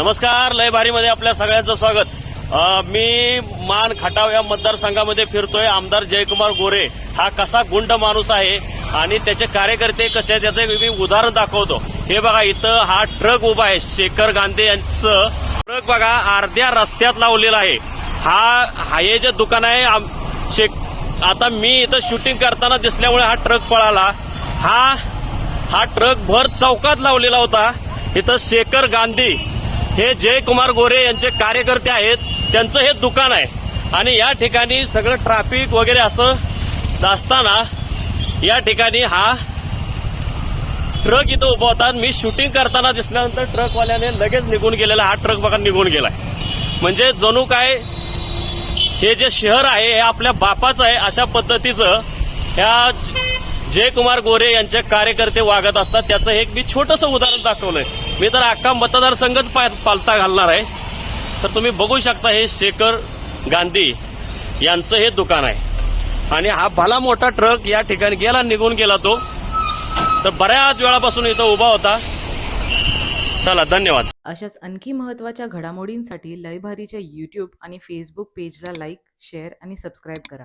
नमस्कार लय भारीमध्ये आपल्या सगळ्यांचं स्वागत. मी मान खटाव या मतदारसंघामध्ये फिरतोय आमदार जयकुमार गोरे. हा कसा गुंड माणूस आहे आणि त्याचे कार्यकर्ते कसे आहेत त्याचं मी उदाहरण दाखवतो. हे बघा इथं हा ट्रक उभा आहे शेखर गांधी यांचं. ट्रक बघा अर्ध्या रस्त्यात लावलेला आहे. हा हा हे जे दुकान आहे आम- शेख आता मी इथं शूटिंग करताना दिसल्यामुळे हा ट्रक पळाला. हा हा ट्रक भर चौकात लावलेला होता. इथं शेखर गांधी हे जयकुमार गोरे यांचे कार्यकर्ते आहेत त्यांचं हे दुकान आहे. आणि या ठिकाणी सगळं ट्रॅफिक वगैरे असं असताना या ठिकाणी हा ट्रक इथं उभा होता. मी शूटिंग करताना दिसल्यानंतर ट्रकवाल्याने लगेच निघून गेलेला हा ट्रक बघा निघून गेलाय. म्हणजे जणू काय हे जे शहर आहे हे आपल्या बापाचं आहे अशा पद्धतीचं ह्या जयकुमार गोरे यांचे कार्यकर्ते वागत असतात. त्याचं एक मी छोटंसं उदाहरण दाखवलंय. मी तर अख्खा मतदारसंघच पा- पालता घालणार आहे. तर तुम्ही बघू शकता हे शेखर गांधी यांचं हे दुकान आहे. आणि हा भला मोठा ट्रक या ठिकाणी गेला निघून गेला तो. तर बऱ्याच वेळापासून इथं उभा होता. चला धन्यवाद. अशाच आणखी महत्त्वाच्या घडामोडींसाठी लयभारीच्या यूट्यूब आणि फेसबुक पेजला लाईक शेअर आणि सबस्क्राईब करा.